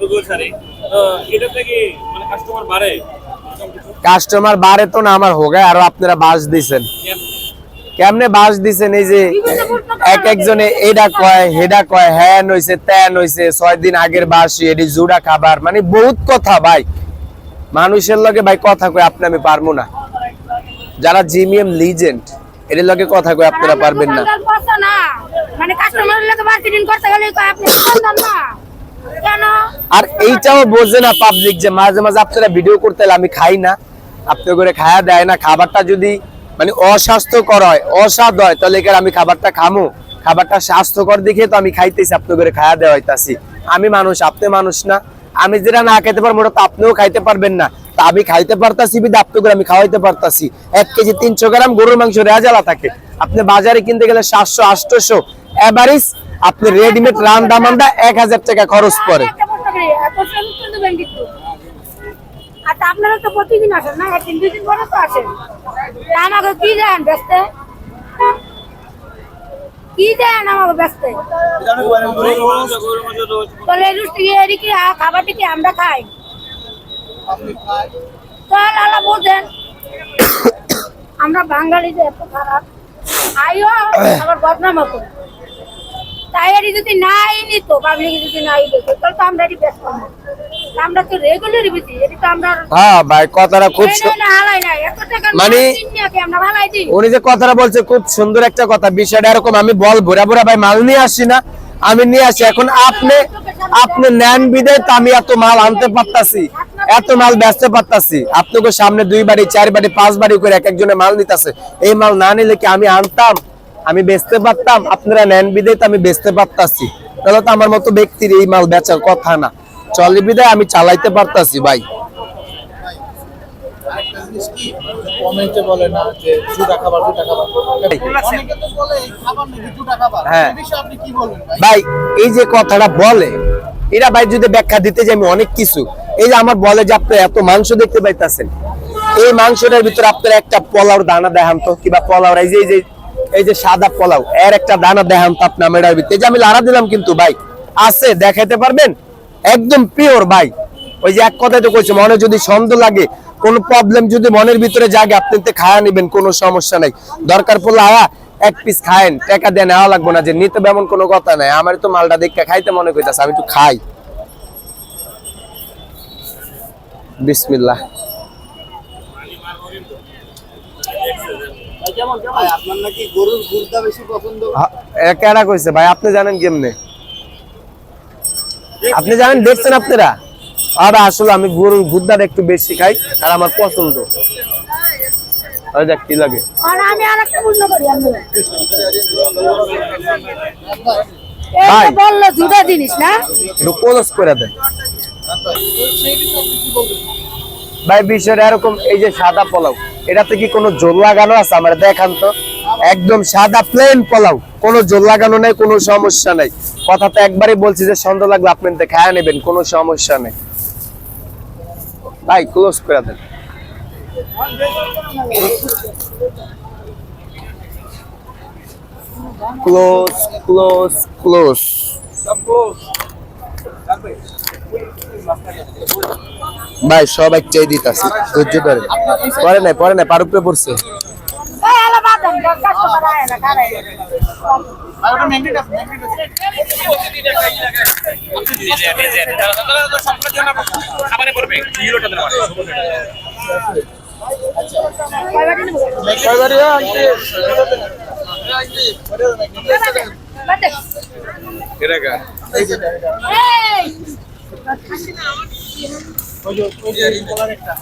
তো এটা থেকে মানে কাস্টমার বাড়ে? কাস্টমার বাড়ে তো না আমার হোগায় আরও আপনারা বাস দিছেন। কেমনে? বাস দিছেন? এই যে এক একজনে এইটা কয় হেডা কয় হ্যান হইছে ত্যান হইছে ছয় দিন আগের বাসি এটি জুড়া খাবার। মানে বহুত কথা ভাই। মানুষের লগে ভাই কথা কয় আপনি আমি পারব না। যারা জিমিএম লিজেন্ড এদের লগে কথা কয় আপনারা পারবেন না। মানে কাস্টমারের লোকে মার্কেটিং করতে গেলে কয় আপনি না। আর এইটাও বোঝে না পাবলিক যে মাঝে মাঝে আপনারা ভিডিও করতে আমি খাই না। আপনি করে খায়া দেয় না, খাবারটা যদি মানে অস্বাস্থ্যকর হয়, অস্বাদ হয়, তাহলে আমি খাবারটা খামু। খাবারটা স্বাস্থ্যকর দেখে তো আমি খাইতেছি আপনি করে খায়া দেওয়া হইতাছি। আমি মানুষ, আপনি মানুষ না। আমি যেটা না খাইতে পারব ওটা তো আপনিও খাইতে পারবেন না। তা আমি খাইতে পারতাছি, বিধে আপনি করে আমি খাওয়াইতে পারতাছি। এক কেজি তিনশো গ্রাম গরুর মাংস রেজালা থাকে। আপনি বাজারে কিনতে গেলে সাতশো আটশোশো এভারেজ আপনি রেডিমেড রান্দা মান্দা এক হাজার টাকা খরচ পড়ে করি। আচ্ছা আপনারা তো প্রতিদিন আসেন না? একদিন দুই দিন পরে তো আসেন। আমাকে কি দেন ব্যস্তে? কি দেন আমাকে ব্যস্তে? গরুর মাংস গরুর মাংস রোজ তাহলে রুটি এদিকে খাবারটি কি আমরা খাই? তাহলে বোঝেন আমরা বাঙালি যে এত খারাপ। আইও আবার বদনাম হতো তাই যদি নাই নিত পাবলিক যদি নাই দিত তাহলে তো আমরা ব্যস্ত আমরা তো বেশি এটি তো আমরা হ্যাঁ ভাই কথাটা খুব মানে- উনি যে কথাটা বলছে খুব সুন্দর একটা কথা। বিষয়টা এরকম আমি বল ভোরা ভোরা ভাই মাল নিয়ে আসি না। আমি নিয়ে আসি। এখন আপনি আপনি নেন বিদায় তো আমি এত মাল আনতে পারতাছি। এত মাল বেচতে পারতাছি। আপনাকে সামনে দুই বাড়ি চার বাড়ি পাঁচ বাড়ি করে এক একজনে মাল নিতেছে। এই মাল না নিলে কি আমি আনতাম? আমি বেচতে পারতাম, আপনারা নেন বিদায় তো আমি বেচতে পারতাছি। তাহলে তো আমার মতো ব্যক্তির এই মাল বেচার কথা না। চলে বিদায়, আমি চালাইতে পারতাছি হ্যাঁ। ভাই, এই যে কথাটা বলে, এরা ভাই যদি ব্যাখ্যা দিতে আমি অনেক কিছু। এই যে আমার বলে যে আপনি এত মাংস দেখতে এই মাংসটার ভিতরে আপনার একটা পোলাওর দানা দেখান তো, কিবা পোলাও এই যে এই যে সাদা পোলাও, এর একটা দানা দেখান তো আপনার মেডার ভিতরে। যে আমি লাড়া দিলাম কিন্তু ভাই, আছে, দেখাইতে পারবেন? একদম পিওর ভাই। ওই যে এক কথায় তো কইছে, মনে যদি সন্দেহ লাগে, কোন প্রবলেম যদি মনের ভিতরে জাগে, আপনি তো খায়া নিবেন, কোনো সমস্যা নাই। দরকার পড়লে আয়া, এক পিস খায়েন, টাকা দিয়ে নেওয়া লাগবো না, যে নিতে এমন কোনো কথা নাই। আমার তো মালটা দেখে খাইতে মনে কইতাছে আমি একটু খাই। বিসমিল্লাহ। আপনার নাকি গরুর গুর্দা বেশি পছন্দ? কেডা কইছে? ভাই আপনি জানেন কেমনে? আপনি জানেন দেখছেন আপনারা? আর আসলে আমি গরুর গুদ্দাটা একটু বেশি খাই আর আমার পছন্দ। কি লাগে। জিনিস না? করে দেন। ভাই বিষয়টা এরকম এই যে সাদা পোলাও এটাতে কি কোনো জোল লাগানো আছে? আমার দেখান তো। একদম সাদা প্লেন পোলাও। কোনো জোল লাগানো নাই কোনো সমস্যা নাই। কথা তো একবারই বলছি যে সন্দেহ লাগলে আপনি খায়া নেবেন কোনো সমস্যা নেই। ভাই ক্লোজ করে দেন। ক্লোজ ক্লোজ ক্লোজ ভাই সব এক চাই দিতাছি। ধৈর্য ধরেন। পরে নাই পরে নাই পার উপরে পড়ছে। এই ওই যে ওই যে কলার একটা